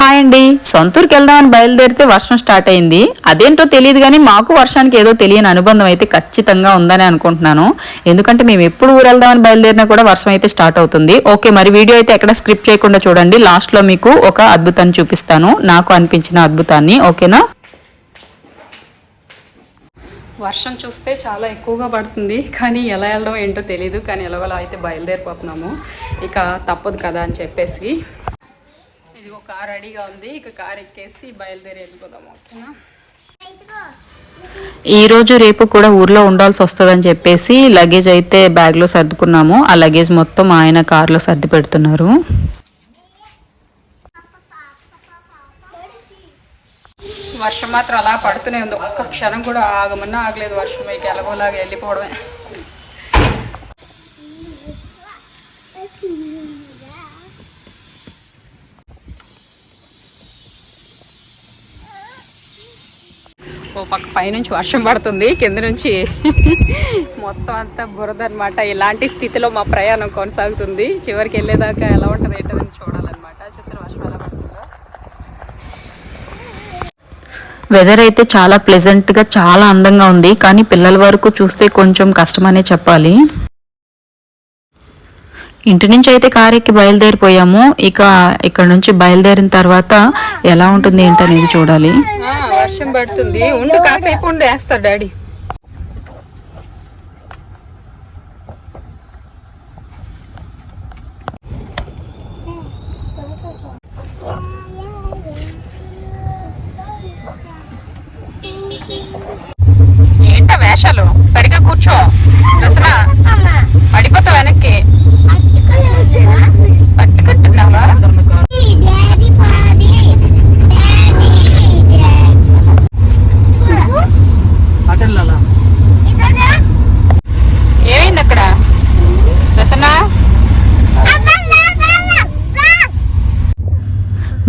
Hi అండి సొంతూరుకి వెళ్దామని బయలుదేరితే వర్షం స్టార్ట్ అయింది. అదేంటో తెలియదు కానీ మాకు వర్షానికి ఏదో తెలియని అనుబంధం అయితే ఖచ్చితంగా ఉందని అనుకుంటున్నాను. ఎందుకంటే మేము ఎప్పుడు ఊరు వెళ్దామని బయలుదేరినా కూడా వర్షం అయితే స్టార్ట్ అవుతుంది. ఓకే మరి వీడియో అయితే ఎక్కడ స్క్రిప్ట్ చేయకుండా చూడండి. లాస్ట్లో మీకు ఒక అద్భుతాన్ని చూపిస్తాను. నాకు అనిపించిన అద్భుతాన్ని. ఓకేనా? వర్షం చూస్తే చాలా ఎక్కువగా పడుతుంది. కానీ ఎలా వెళ్ళడం ఏంటో తెలియదు కానీ ఎలాగోలా అయితే బయలుదేరిపోతున్నాము. ఇక తప్పదు కదా అని చెప్పేసి కార్ రెడీగా ఉంది. ఇక కార్ ఎక్కేసి బయలుదేరి వెళ్ళిపోదాం ఓకేనా? ఈ రోజు రేపు కూడా ఊర్లో ఉండాల్సి వస్తుందని చెప్పేసి లగేజ్ అయితే బ్యాగ్లో సర్దుకున్నాము. ఆ లగేజ్ మొత్తం ఆయన కార్లో సర్ది పెడుతున్నారు. వర్షం మాత్రం అలా పడుతూనే ఉంది. ఒక్క క్షణం కూడా ఆగమన్నా ఆగలేదు వర్షం. మీకు ఎలాగోలాగా వెళ్ళిపోవడమే. ఓ పక్క పైనుంచి వర్షం పడుతుంది కింద నుంచి మొత్తం అంతా బురద అనమాట ఇలాంటి స్థితిలో మా ప్రయాణం కొనసాగుతుంది. చివరికి వెళ్ళేదాకా ఎలా ఉంటుంది ఏంటని చూడాలన్నమాట. చూసారు వర్షం ఎలా పడుతుందో? వెదర్ అయితే చాలా ప్లెజెంట్గా చాలా అందంగా ఉంది. కానీ పిల్లల వరకు చూస్తే కొంచెం కష్టమనే చెప్పాలి. ఇంటి నుంచి అయితే కార్ ఎక్కి బయలుదేరిపోయాము. ఇక ఇక్కడ నుంచి బయలుదేరిన తర్వాత ఎలా ఉంటుంది ఏంటనేది చూడాలి. వర్షం పడుతుంది. ఉండు కాసేపు ఉండి వేస్తా డాడీ.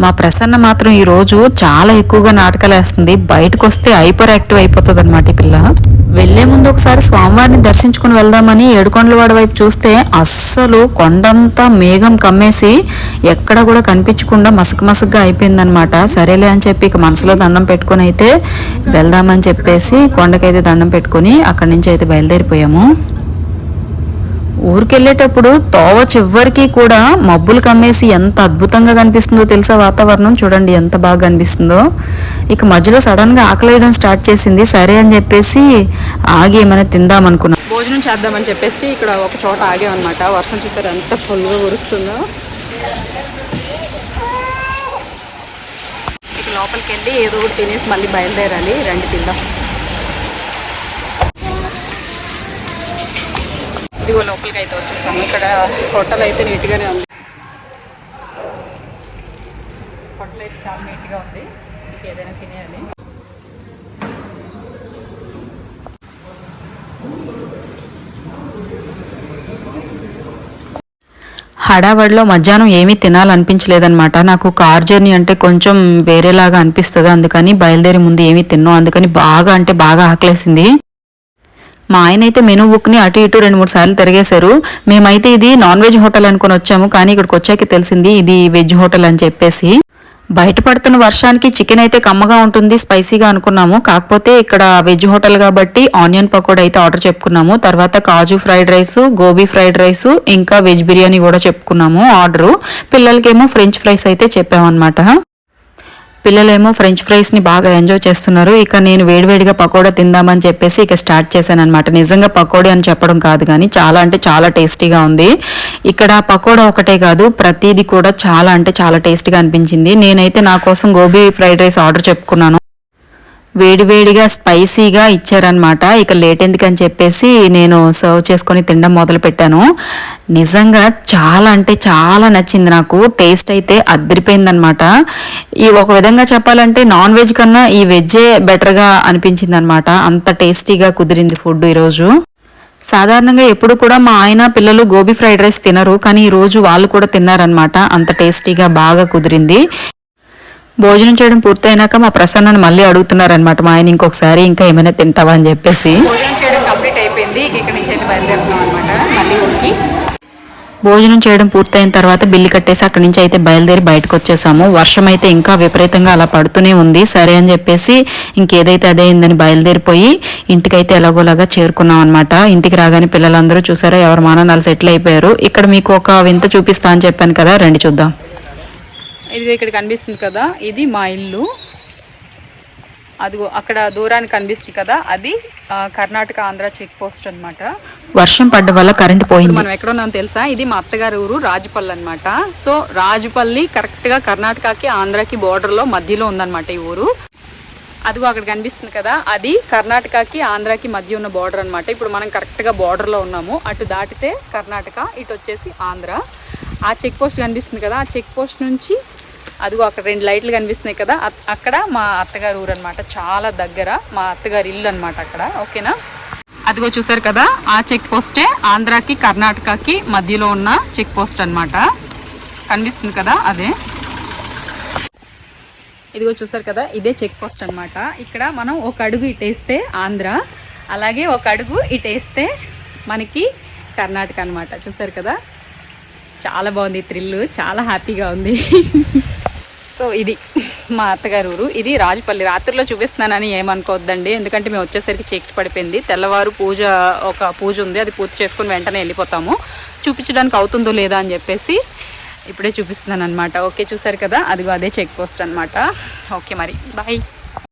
మా ప్రసన్న మాత్రం ఈరోజు చాలా ఎక్కువగా నాటకాలు వేస్తుంది. బయటకు వస్తే హైపర్ యాక్టివ్ అయిపోతుంది అనమాట ఈ పిల్ల. వెళ్ళే ముందు ఒకసారి స్వామివారిని దర్శించుకుని వెళ్దామని ఏడుకొండలవాడ వైపు చూస్తే అస్సలు కొండంతా మేఘం కమ్మేసి ఎక్కడ కూడా కనిపించకుండా మసక మసకగా అయిపోయిందనమాట సరేలే అని చెప్పి ఇక మనసులో దండం పెట్టుకుని అయితే వెళ్దామని చెప్పేసి కొండకైతే దండం పెట్టుకొని అక్కడి నుంచి అయితే బయలుదేరిపోయాము. ఊరికెళ్ళేటప్పుడు తోవ చివరికి కూడా మబ్బులు కమ్మేసి ఎంత అద్భుతంగా కనిపిస్తుందో తెలుసా వాతావరణం? చూడండి ఎంత బాగా కనిపిస్తుందో. ఇక మధ్యలో సడన్గా ఆకలేయడం స్టార్ట్ చేసింది. సరే అని చెప్పేసి ఆగి ఏమైనా తిందాం అనుకున్నాం. భోజనం చేద్దామని చెప్పేసి ఇక్కడ ఒక చోట ఆగామన్నమాట వర్షం చూసారు ఎంత ఫుల్గా కురుస్తుందో ఇక లోపలికి వెళ్ళి ఏదో ఒకటి తినేసి మళ్ళీ బయలుదేరాలి. రండి తిందాం. ఇదిగో లోపలికి అయితే వచ్చేసాము ఇక్కడ హోటల్ అయితే నీట్గానే ఉంది. హోటల్ అయితే చాలా నీట్గా ఉంది. మీకు ఏదైనా తినేయాలి. హడావడిలో మధ్యాహ్నం ఏమీ తినాలనిపించలేదన్నమాట. నాకు కార్ జర్నీ అంటే కొంచెం వేరేలాగా అనిపిస్తుంది. అందుకని బయలుదేరి ముందు ఏమీ తిన్నాం అందుకని బాగా అంటే బాగా ఆకలేసింది. మా ఆయన అయితే మెనూ బుక్ని అటు ఇటు రెండు మూడు సార్లు తిరిగేశారు. మేమైతే ఇది నాన్ వెజ్ హోటల్ అనుకుని వచ్చాము కానీ ఇక్కడికి వచ్చాక తెలిసింది ఇది వెజ్ హోటల్ అని చెప్పేసి. బయట పడుతున్న వర్షానికి చికెన్ అయితే కమ్మగా ఉంటుంది స్పైసీగా అనుకున్నాము. కాకపోతే ఇక్కడ వెజ్ హోటల్ కాబట్టి ఆనియన్ పకోడీ అయితే ఆర్డర్ చెప్పుకున్నాము. తర్వాత kaju fried rice gobi fried rice ఇంకా వెజ్ బిర్యానీ కూడా చెప్పుకున్నాము ఆర్డరు పిల్లలకేమో ఫ్రెంచ్ ఫ్రైస్ అయితే చెప్పామన్నమాట. పిల్లలేమో ఫ్రెంచ్ ఫ్రైస్ని బాగా ఎంజాయ్ చేస్తున్నారు. ఇక నేను వేడివేడిగా పకోడా తిందామని చెప్పేసి ఇక స్టార్ట్ చేశాను అనమాట నిజంగా పకోడీ అని చెప్పడం కాదు కానీ చాలా అంటే చాలా టేస్టీగా ఉంది. ఇక్కడ పకోడా ఒకటే కాదు ప్రతిదీ కూడా చాలా అంటే చాలా టేస్టీగా అనిపించింది. నేనైతే నా కోసం గోబీ ఫ్రైడ్ రైస్ ఆర్డర్ చెప్పుకున్నాను. వేడివేడిగా స్పైసీగా ఇచ్చారనమాట ఇక లేట్ ఎందుకని చెప్పేసి నేను సర్వ్ చేసుకొని తినడం మొదలు పెట్టాను నిజంగా చాలా అంటే చాలా నచ్చింది నాకు. టేస్ట్ అయితే అద్దరిపోయిందనమాట ఈ ఒక విధంగా చెప్పాలంటే నాన్ వెజ్ కన్నా ఈ వెజ్జే బెటర్గా అనిపించింది అనమాట అంత టేస్టీగా కుదిరింది ఫుడ్ ఈరోజు. సాధారణంగా ఎప్పుడు కూడా మా ఆయన పిల్లలు గోబీ ఫ్రైడ్ రైస్ తినరు కానీ ఈ రోజు వాళ్ళు కూడా తిన్నారనమాట అంత టేస్టీగా బాగా కుదిరింది. భోజనం చేయడం పూర్తయినాక మా ప్రసన్నను మళ్ళీ అడుగుతున్నారనమాట మా ఆయన ఇంకొకసారి ఇంకా ఏమైనా తింటావా? అని చెప్పేసి. భోజనం చేయడం కంప్లీట్ అయిపోయింది. ఇక్కడ నుంచి అయితే బయలుదేరుతున్నాం అనమాట మళ్ళీ ఊరికి. భోజనం చేయడం పూర్తయిన తర్వాత బిల్లు కట్టేసి అక్కడి నుంచి అయితే బయలుదేరి బయటకు వచ్చేసాము. వర్షం అయితే ఇంకా విపరీతంగా అలా పడుతూనే ఉంది. సరే అని చెప్పేసి ఇంకేదైతే అదే అయిందని బయలుదేరిపోయి ఇంటికైతే ఎలాగోలాగా చేరుకున్నాం అనమాట ఇంటికి రాగానే పిల్లలందరూ చూసారా ఎవరి మానాలు సెటిల్ అయిపోయారు. ఇక్కడ మీకు ఒక వింత చూపిస్తా అని చెప్పాను కదా రండి చూద్దాం. ఇది ఇక్కడ కనిపిస్తుంది కదా ఇది మా ఇల్లు. అదిగో అక్కడ దూరానికి కనిపిస్తుంది కదా అది కర్ణాటక ఆంధ్ర చెక్ పోస్ట్ అన్నమాట. వర్షం పడ్డ వల్ల కరెంట్ పోయింది. మనం ఎక్కడ ఉన్నాం తెలుసా? ఇది మా అత్తగారి ఊరు రాజపల్లి అన్నమాట. సో రాజపల్లి కరెక్ట్గా కర్ణాటకకి ఆంధ్రాకి border లో మధ్యలో ఉందన్నమాట ఈ ఊరు. అదిగో అక్కడ కనిపిస్తుంది కదా అది కర్ణాటకకి ఆంధ్రాకి మధ్య ఉన్న బార్డర్ అన్నమాట. ఇప్పుడు మనం కరెక్ట్గా border లో ఉన్నాము అటు దాటితే కర్ణాటక ఇటు వచ్చేసి ఆంధ్ర. ఆ చెక్ పోస్ట్ కనిపిస్తుంది కదా ఆ చెక్ పోస్ట్ నుంచి అదిగో అక్కడ రెండు లైట్లు కనిపిస్తున్నాయి కదా. అక్కడ మా అత్తగారి ఊరు అనమాట చాలా దగ్గర మా అత్తగారి ఇల్లు అనమాట అక్కడ. ఓకేనా? అదిగో చూసారు కదా ఆ చెక్ పోస్టే ఆంధ్రాకి కర్ణాటకకి మధ్యలో ఉన్న చెక్ పోస్ట్ అన్నమాట. కనిపిస్తుంది కదా అదే. ఇదిగో చూసారు కదా ఇదే చెక్ పోస్ట్ అనమాట ఇక్కడ మనం ఒక అడుగు ఇటేస్తే ఆంధ్ర అలాగే ఒక అడుగు ఇటేస్తే మనకి కర్ణాటక అన్నమాట. చూసారు కదా? చాలా బాగుంది థ్రిల్ చాలా హ్యాపీగా ఉంది. సో ఇది మా అత్తగారు ఊరు. ఇది రాజపల్లి. రాత్రిలో చూపిస్తున్నానని ఏమనుకోవద్దండి. ఎందుకంటే మేము వచ్చేసరికి చీకటి పడిపోయింది. తెల్లవారు పూజ ఒక పూజ ఉంది. అది పూర్తి చేసుకుని వెంటనే వెళ్ళిపోతాము. చూపించడానికి అవుతుందో లేదా అని చెప్పేసి ఇప్పుడే చూపిస్తున్నాను అనమాట ఓకే చూసారు కదా? అదిగో అదే చెక్ పోస్ట్ అనమాట ఓకే మరి. బాయ్